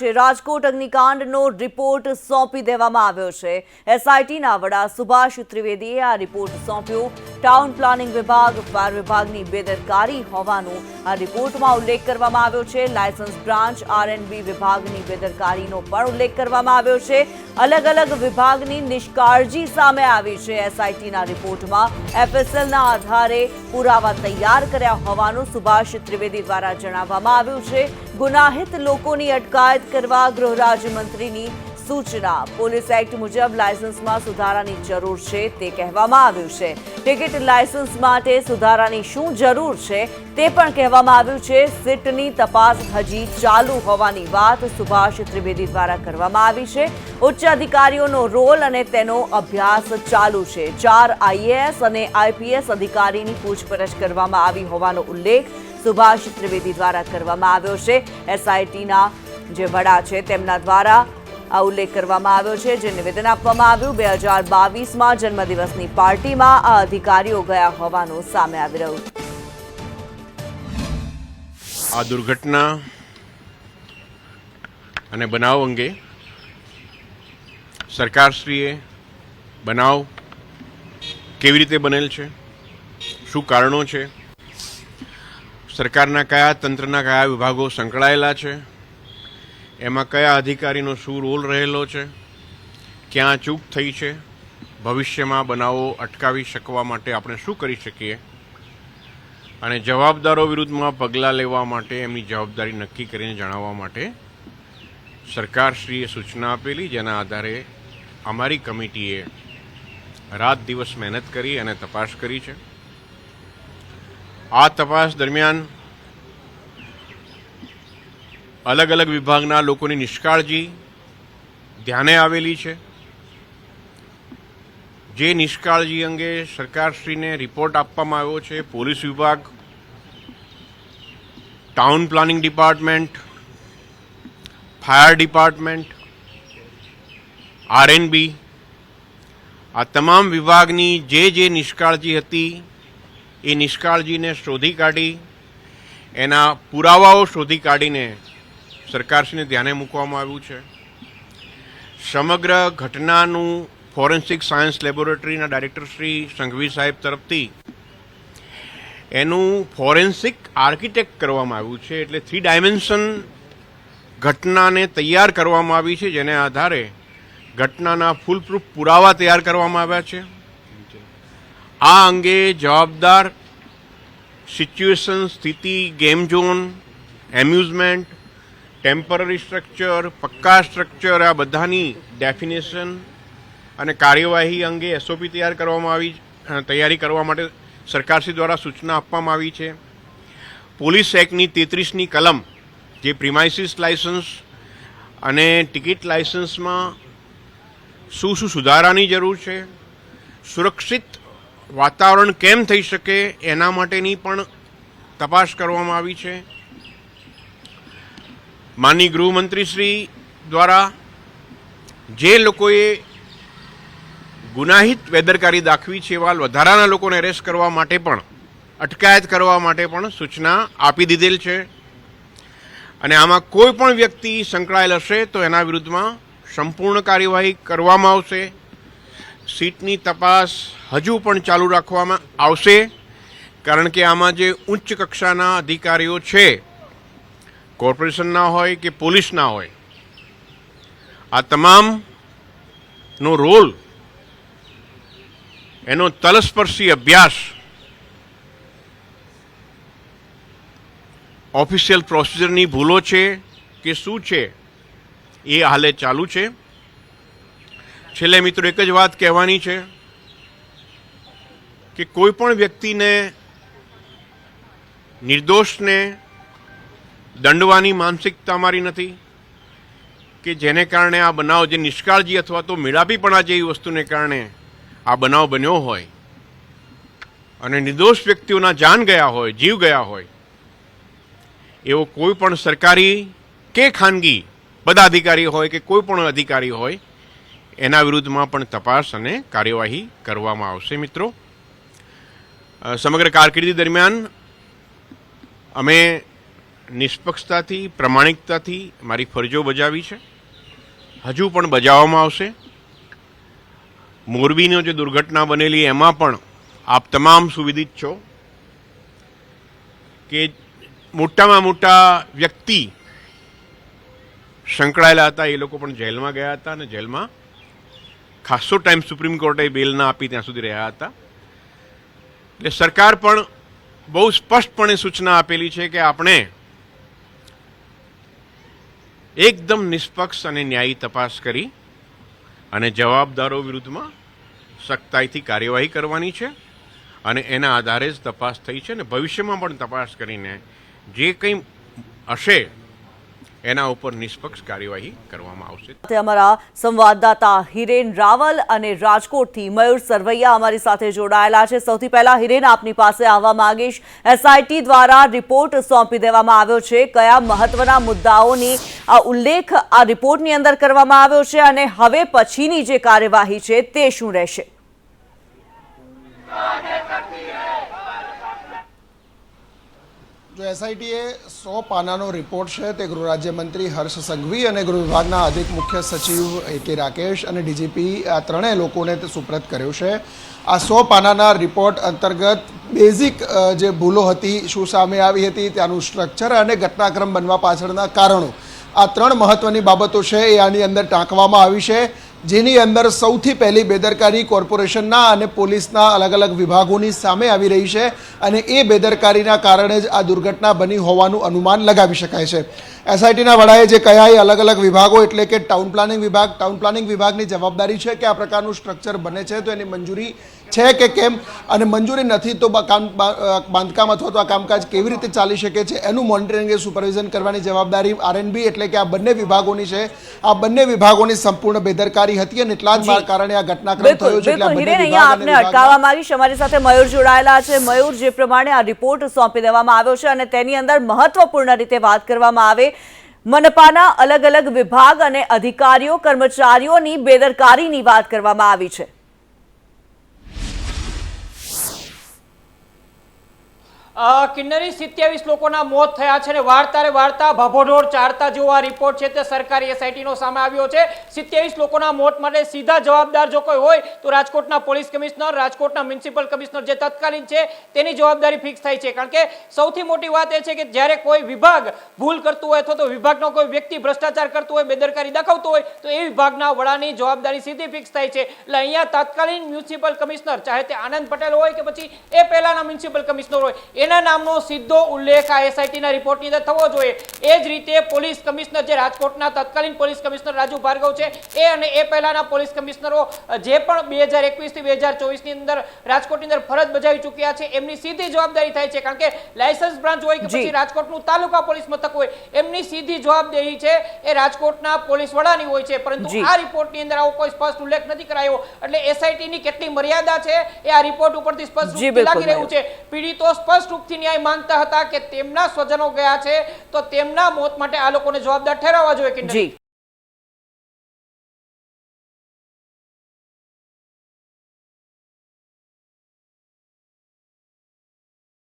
Rajkot અગ્નિકાંડનો report સોંપી દેવામાં આવ્યો છે. એસઆઈટીના વડા સુભાષ ત્રિવેદીએ આ રિપોર્ટ સોંપ્યો. ટાઉન પ્લાનિંગ વિભાગ ફાયર વિભાગની બેદરકારી હોવાનું આ રિપોર્ટમાં ઉલ્લેખ કરવામાં આવ્યો છે. લાયસન્સ બ્રાન્ચ આરએનબી વિભાગની બેદરકારીનો પણ ઉલ્લેખ કરવામાં આવ્યો છે. અલગ અલગ વિભાગની નિષ્કાળજી સામે આવી છે એસઆઈટીના રિપોર્ટમાં. એફએસએલના આધારે પુરાવા તૈયાર કર્યા હોવાનું સુભાષ ત્રિવેદી દ્વારા જણાવવામાં આવ્યું છે. ગુનાહિત લોકોની અટકાયત કરવા ગૃહ રાજ્યમંત્રીની સૂચના. પોલીસ એક્ટ મુજબ લાયસન્સમાં સુધારાની જરૂર છે તે કહેવામાં આવ્યું છે. ટિકિટ લાયસન્સ માટે સુધારાની શું જરૂર છે તે પણ કહેવામાં આવ્યું છે. સીટની તપાસ હજી ચાલુ હોવાની વાત સુભાષ ત્રિવેદી દ્વારા કરવામાં આવી છે. ઉચ્ચ અધિકારીઓનો રોલ અને તેનો અભ્યાસ ચાલુ છે. ચાર આઈએએસ અને આઈપીએસ અધિકારીની પૂછપરછ કરવામાં આવી હોવાનો ઉલ્લેખ સુભાષ ત્રિવેદી દ્વારા કરવામાં આવ્યો છે. એસઆઈટીના જે વડા છે તેમના દ્વારા આ ઉલ્લેખ કરવામાં આવ્યો છે, જે નિવેદન આપવામાં આવ્યું. બે હજાર બાવીસમાં જન્મદિવસની પાર્ટીમાં આ અધિકારીઓ ગયા હોવાનું સામે આવી રહ્યું આ દુર્ઘટના અને બનાવ અંગે સરકારશ્રીએ બનાવ કેવી રીતે બનેલ છે? શું કારણો છે? સરકારના કયા તંત્રના કયા વિભાગો સંકળાયેલા છે? એમાં કયા અધિકારીનો શું રોલ રહેલો છે? ક્યાં ચૂક થઈ છે? ભવિષ્યમાં બનાવો અટકાવી શકવા માટે આપણે શું કરી શકીએ? અને જવાબદારો વિરુદ્ધમાં પગલાં લેવા માટે, એમની જવાબદારી નક્કી કરીને જણાવવા માટે સરકારશ્રીએ સૂચના આપેલી, જેના આધારે અમારી કમિટીએ રાત દિવસ મહેનત કરી અને તપાસ કરી છે. આ તપાસ દરમિયાન અલગ અલગ વિભાગના લોકોની નિષ્કાળજી ધ્યાને આવેલી છે. જે નિષ્કાળજી અંગે સરકારશ્રીને રિપોર્ટ આપવામાં આવ્યો છે, પોલીસ વિભાગ, town planning department, fire department, RNB, આ તમામ વિભાગની જે જે નિષ્કાળજી હતી એ નિષ્કાળજીને શોધી કાઢી, એના પુરાવાઓ શોધી કાઢીને સરકારશ્રીને ધ્યાને મૂકવામાં આવ્યું છે. સમગ્ર ઘટનાનું ફોરેન્સિક સાયન્સ લેબોરેટરીના ડાયરેક્ટર શ્રી સંઘવી સાહેબ તરફથી એનું ફોરેન્સિક આર્કિટેક્ટ કરવામાં આવ્યું છે. એટલે થ્રી ડાયમેન્શન ઘટનાને તૈયાર કરવામાં આવી છે, જેને આધારે ઘટનાના ફૂલપ્રૂફ પુરાવા તૈયાર કરવામાં આવ્યા છે. આ અંગે જવાબદાર સિચ્યુએશન, સ્થિતિ, game zone, amusement, temporary structure, pucca structure, આ બધાની ડેફિનેશન અને કાર્યવાહી અંગે એસઓપી તૈયાર કરવામાં આવી તૈયારી કરવા માટે સરકારશ્રી દ્વારા સૂચના આપવામાં આવી છે. પોલીસ એક્ટની તેત્રીસની કલમ, જે પ્રિમાઇસિસ લાયસન્સ અને ટિકિટ લાયસન્સમાં શું શું સુધારાની જરૂર છે, સુરક્ષિત વાતાવરણ કેમ થઈ શકે એના માટેની પણ તપાસ કરવામાં આવી છે. માનની ગૃહમંત્રીશ્રી દ્વારા જે લોકોએ ગુનાહિત બેદરકારી દાખવી છે એવા વધારાના લોકોને એરેસ્ટ કરવા માટે પણ, અટકાયત કરવા માટે પણ સૂચના આપી દીધેલ છે. અને આમાં કોઈ પણ વ્યક્તિ સંકળાયેલ હશે તો એના વિરુદ્ધમાં સંપૂર્ણ કાર્યવાહી કરવામાં આવશે. સીટની તપાસ હજુ પણ ચાલુ રાખવામાં આવશે, કારણ કે આમાં જે ઉચ્ચ કક્ષાના અધિકારીઓ છે કોર્પોરેશનના હોય કે પોલીસના હોય, આ તમામનો રોલ, એનો તલસ્પર્શી અભ્યાસ ઓફિશિયલ પ્રોસિજરની ભૂલો છે કે શું છે, એ હાલે ચાલુ છે. છેલ્લે મિત્રો એક જ વાત કહેવાની છે કે કોઈ પણ વ્યક્તિને નિર્દોષને દંડવાની માનસિકતા મારી નથી કે જેને કારણે આ બનાવ જે નિષ્કાળજી અથવા તો મેળાપીપણા જેવી વસ્તુને કારણે આ બનાવ બન્યો હોય અને નિર્દોષ વ્યક્તિઓના જાન ગયા હોય, જીવ ગયા હોય, એવો કોઈ પણ સરકારી કે ખાનગી પદાધિકારી હોય કે કોઈ પણ અધિકારી હોય એના વિરુદ્ધમાં પણ તપાસ અને કાર્યવાહી કરવામાં આવશે, મિત્રો. સમગ્ર કારકિર્દી દરમિયાન અમે નિષ્પક્ષતાથી, પ્રમાણિકતાથી મારી ફરજો બજાવી છે. હજુ પણ બજાવવામાં આવશે. મોરબીનો જે દુર્ઘટના બનેલી એમાં પણ આપ તમામ સુવિધિત છો કે મોટામાં મોટા વ્યક્તિ સંકળાયેલા હતા, એ લોકો પણ જેલમાં ગયા હતા અને જેલમાં ખાસો ટાઈમ સુપ્રીમ કોર્ટે બેલ ના આપી ત્યાં સુધી રહ્યા હતા. એટલે સરકાર પણ બહુ સ્પષ્ટપણે સૂચના આપેલી છે કે આપણે એકદમ નિષ્પક્ષ અને ન્યાયી તપાસ કરી અને જવાબદારો વિરુદ્ધમાં સખ્તાઈથી કાર્યવાહી કરવાની છે અને એના આધારે જ તપાસ થઈ છે અને ભવિષ્યમાં પણ તપાસ કરીને જે કંઈ હશે એના ઉપર નિષ્પક્ષ કાર્યવાહી કરવામાં આવશે. અમારા સંવાદદાતા હિરેન રાવલ અને રાજકોટથી મયુર સરવૈયા અમારી સાથે જોડાયેલા છે. સૌથી પહેલા હિરેન આપની પાસે આવવા માંગીશ. એસઆઈટી દ્વારા રિપોર્ટ સોંપી દેવામાં આવ્યો છે. કયા મહત્વના મુદ્દાઓની આ ઉલ્લેખ આ રિપોર્ટની અંદર કરવામાં આવ્યો છે અને હવે પછીની જે કાર્યવાહી છે તે શું રહેશે? જો એસઆઈટીએ સો પાનાનો રિપોર્ટ છે. તે ગૃહ રાજ્યમંત્રી હર્ષ સંઘવી અને ગૃહ વિભાગના અધિક મુખ્ય સચિવ એ કે રાકેશ અને ડીજીપી આ ત્રણેય લોકોને તે સુપ્રત કર્યો છે. આ સો પાનાના રિપોર્ટ અંતર્ગત બેઝિક જે ભૂલો હતી, શું સામે આવી હતી, ત્યાંનું સ્ટ્રક્ચર અને ઘટનાક્રમ બનવા પાછળના કારણો. આ ત્રણ મહત્વની બાબતો છે એ આની અંદર ટાંકવામાં આવી છે. જેની અંદર સૌથી પહેલી બેદરકારી કોર્પોરેશનના અને પોલીસના અલગ અલગ વિભાગોની સામે આવી રહી છે અને એ બેદરકારીના કારણે જ આ દુર્ઘટના બની હોવાનું અનુમાન લગાવી શકાય છે. એસઆઈટીના વડાએ જે કહ્યા એ અલગ અલગ વિભાગો એટલે કે ટાઉન પ્લાનિંગ વિભાગ ટાઉન પ્લાનિંગ વિભાગની જવાબદારી છે કે આ પ્રકારનું સ્ટ્રક્ચર બને છે તો એની મંજૂરી છે કે કેમ? અને મંજૂરી નથી તો બા- કામ બાંધકામ અથવા તો આ કામકાજ કેવી રીતે ચાલી શકે છે? એનું મોનિટરિંગ એ સુપરવિઝન કરવાની જવાબદારી આરએનબી એટલે કે આ બંને વિભાગોની છે. આ બંને વિભાગોની સંપૂર્ણ બેદરકારી હતી અને એટલા જ કારણે આ ઘટનાક્રમ થયો છે આપને અટકાવવા માંગીશ અમારી સાથે મયુર જોડાયેલા છે. મયુર જે પ્રમાણે આ રિપોર્ટ સોંપી દેવામાં આવ્યો છે અને તેની અંદર મહત્વપૂર્ણ રીતે વાત કરવામાં આવે મનપાના અલગ અલગ વિભાગ અને અધિકારીઓ કર્મચારીઓની બેદરકારીની વાત કરવામાં આવી છે. કિન્નરી સિત્યાવીસ લોકોના મોત થયા છે અને વાર્તારે વાર્તા ભભોઢોળ ચારતા જેવો આ રિપોર્ટ છે તે સરકારી એસઆઈટીનો સામે આવ્યો છે. સિત્યાવીસ લોકોના મોત માટે સીધા જવાબદાર જો કોઈ હોય, તો રાજકોટના પોલીસ કમિશનર, રાજકોટના મ્યુનિસિપલ કમિશનર જે તત્કાલીન છે, તેની જવાબદારી ફિક્સ થાય છે. કારણ કે સૌથી મોટી વાત એ છે કે જ્યારે કોઈ વિભાગ ભૂલ કરતું હોય અથવા તો વિભાગનો કોઈ વ્યક્તિ ભ્રષ્ટાચાર કરતું હોય, બેદરકારી દાખવતું હોય, તો એ વિભાગના વડાની જવાબદારી સીધી ફિક્સ થાય છે. એટલે અહીંયા તાત્કાલિન મ્યુનિસિપલ કમિશનર, ચાહે તે આનંદ પટેલ હોય કે પછી એ પહેલાના મ્યુનિસિપલ કમિશનર હોય એના નામનો સીધો ઉલ્લેખ આ એસઆઈટીના રિપોર્ટની અંદર થવો જોઈએ. એ જ રીતે પોલીસ કમિશનર જે રાજકોટના તત્કાલીન પોલીસ કમિશનર રાજુ ભાર્ગવ છે એ અને એ પહેલાના પોલીસ કમિશનરો જે પણ બે હજાર એકવીસથી બે હજાર ચોવીસની અંદર રાજકોટની અંદર ફરજ બજાવી ચૂક્યા છે એમની સીધી જવાબદારી થાય છે કારણ કે લાયસન્સ બ્રાન્ચ હોય કે પછી રાજકોટનું તાલુકા પોલીસ મથક હોય એમની સીધી જવાબદારી છે એ રાજકોટના પોલીસ વડાની હોય છે પરંતુ આ રિપોર્ટની અંદર આવો કોઈ સ્પષ્ટ ઉલ્લેખ નથી કરાયો. એટલે એસઆઈટીની કેટલી મર્યાદા છે એ આ રિપોર્ટ ઉપરથી સ્પષ્ટ લાગી રહ્યું છે. પીડિતો સ્પષ્ટ રૂપથી ન્યાય માંગતા હતા કે તેમના સ્વજનો ગયા છે, તો તેમના મોત માટે આ લોકોને જવાબદાર ઠેરવવા જોઈએ કે નહીં?